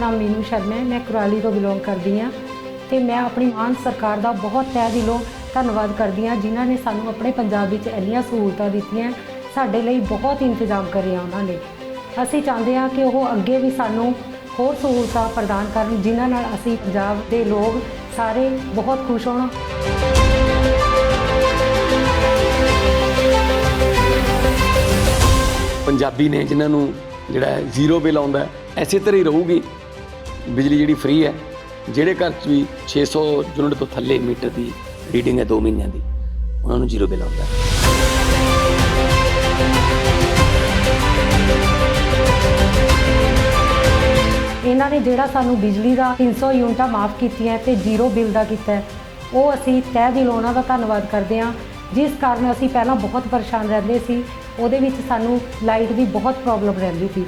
ਨਾਮ ਮੀਨੂ ਸ਼ਰਮਾ ਹੈ ਮੈਂ ਕੁਰਾਲੀ ਤੋਂ ਬਿਲੋਂਗ ਕਰਦੀ ਹਾਂ ਤੇ ਮੈਂ ਆਪਣੀ ਮਾਨ ਸਰਕਾਰ ਦਾ ਬਹੁਤ ਤਹਿ ਦਿਲੋਂ ਧੰਨਵਾਦ ਕਰਦੀ ਹਾਂ ਜਿਨ੍ਹਾਂ ਨੇ ਸਾਨੂੰ ਆਪਣੇ ਪੰਜਾਬ ਵਿੱਚ ਇੰਨੀਆਂ ਸਹੂਲਤਾਂ ਦਿੱਤੀਆਂ ਸਾਡੇ ਲਈ ਬਹੁਤ ਇੰਤਜ਼ਾਮ ਕਰਿਆ ਉਹਨਾਂ ਨੇ। ਅਸੀਂ ਚਾਹੁੰਦੇ ਹਾਂ ਕਿ ਉਹ ਅੱਗੇ ਵੀ ਸਾਨੂੰ ਹੋਰ ਸਹੂਲਤਾਂ ਪ੍ਰਦਾਨ ਕਰਨ ਜਿਨ੍ਹਾਂ ਨਾਲ ਅਸੀਂ ਪੰਜਾਬ ਦੇ ਲੋਕ ਸਾਰੇ ਬਹੁਤ ਖੁਸ਼ ਹੋਣ। ਪੰਜਾਬੀ ਨੇ ਜਿਨ੍ਹਾਂ ਨੂੰ ਜਿਹੜਾ ਜ਼ੀਰੋ ਬਿੱਲ ਆਉਂਦਾ ਹੈ, ਐਸੇ ਤਰ੍ਹਾਂ ਹੀ ਰਹੂਗੀ। ਬਿਜਲੀ ਜਿਹੜੀ ਫ੍ਰੀ ਹੈ ਜਿਹੜੇ ਘਰ 'ਚ ਵੀ 600 ਯੂਨਿਟ ਤੋਂ ਥੱਲੇ ਮੀਟਰ ਦੀ ਰੀਡਿੰਗ ਹੈ 2 ਮਹੀਨਿਆਂ ਦੀ ਉਹਨਾਂ ਨੂੰ ਜ਼ੀਰੋ ਬਿੱਲ ਆਉਂਦਾ ਇਹਨਾਂ ਨੇ ਜਿਹੜਾ ਸਾਨੂੰ ਬਿਜਲੀ ਦਾ 300 ਯੂਨਿਟਾਂ ਮਾਫ ਕੀਤੀਆਂ ਤੇ ਜ਼ੀਰੋ ਬਿੱਲ ਦਾ ਕੀਤਾ ਹੈ, ਉਹ ਅਸੀਂ ਤਹਿ ਦਿਲੋਂ ਉਹਨਾਂ ਦਾ ਧੰਨਵਾਦ ਕਰਦੇ ਹਾਂ ਜਿਸ ਕਾਰਨ ਅਸੀਂ ਪਹਿਲਾਂ ਬਹੁਤ ਪਰੇਸ਼ਾਨ ਰਹਿੰਦੇ ਸੀ ਉਹਦੇ ਵਿੱਚ ਸਾਨੂੰ ਲਾਈਟ ਦੀ ਬਹੁਤ ਪ੍ਰੋਬਲਮ ਰਹਿੰਦੀ ਸੀ।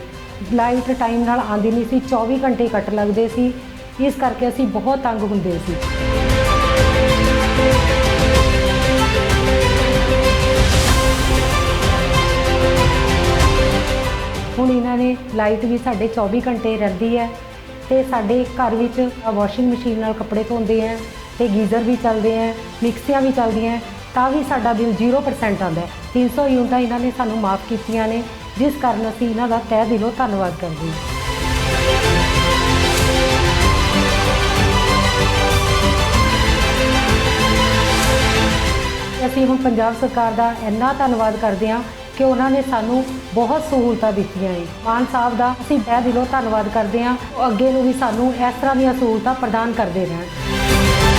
ਲਾਈਟ ਟਾਈਮ ਨਾਲ ਆਉਂਦੀ ਨਹੀਂ ਸੀ 24 ਘੰਟੇ ਕੱਟ ਲੱਗਦੇ ਸੀ। ਇਸ ਕਰਕੇ ਅਸੀਂ ਬਹੁਤ ਤੰਗ ਹੁੰਦੇ ਸੀ। ਹੁਣ ਇਹਨਾਂ ਨੇ ਲਾਈਟ ਵੀ ਸਾਡੇ 24 ਘੰਟੇ ਰਹਿੰਦੀ ਹੈ ਤੇ ਸਾਡੇ ਘਰ ਵਿੱਚ ਵਾਸ਼ਿੰਗ ਮਸ਼ੀਨ ਨਾਲ ਕੱਪੜੇ ਧੋਂਦੇ ਹੈ ਤੇ ਗੀਜ਼ਰ ਵੀ ਚੱਲਦੇ ਹੈ, ਮਿਕਸੀਆਂ ਵੀ ਚੱਲਦੀਆਂ ਤਾਂ ਵੀ ਸਾਡਾ ਬਿੱਲ 0% ਆਉਂਦਾ ਹੈ। 300 ਯੂਨਿਟਾਂ ਇਹਨਾਂ ਨੇ ਸਾਨੂੰ ਮਾਫ ਕੀਤੀਆਂ ਨੇ। ਜਿਸ ਕਾਰਨ ਅਸੀਂ ਇਹਨਾਂ ਦਾ ਤਹਿ ਦਿਲੋਂ ਧੰਨਵਾਦ ਕਰਦੇ ਹਾਂ। ਅਸੀਂ ਹੁਣ ਪੰਜਾਬ ਸਰਕਾਰ ਦਾ ਇੰਨਾ ਧੰਨਵਾਦ ਕਰਦੇ ਹਾਂ ਕਿ ਉਹਨਾਂ ਨੇ ਸਾਨੂੰ ਬਹੁਤ ਸਹੂਲਤਾਂ ਦਿੱਤੀਆਂ ਹੈ ਮਾਨ ਸਾਹਿਬ ਦਾ ਅਸੀਂ ਤਹਿ ਦਿਲੋਂ ਧੰਨਵਾਦ ਕਰਦੇ ਹਾਂ। ਉਹ ਅੱਗੇ ਨੂੰ ਵੀ ਸਾਨੂੰ ਇਸ ਤਰ੍ਹਾਂ ਦੀਆਂ ਸਹੂਲਤਾਂ ਪ੍ਰਦਾਨ ਕਰਦੇ ਰਹਿਣ।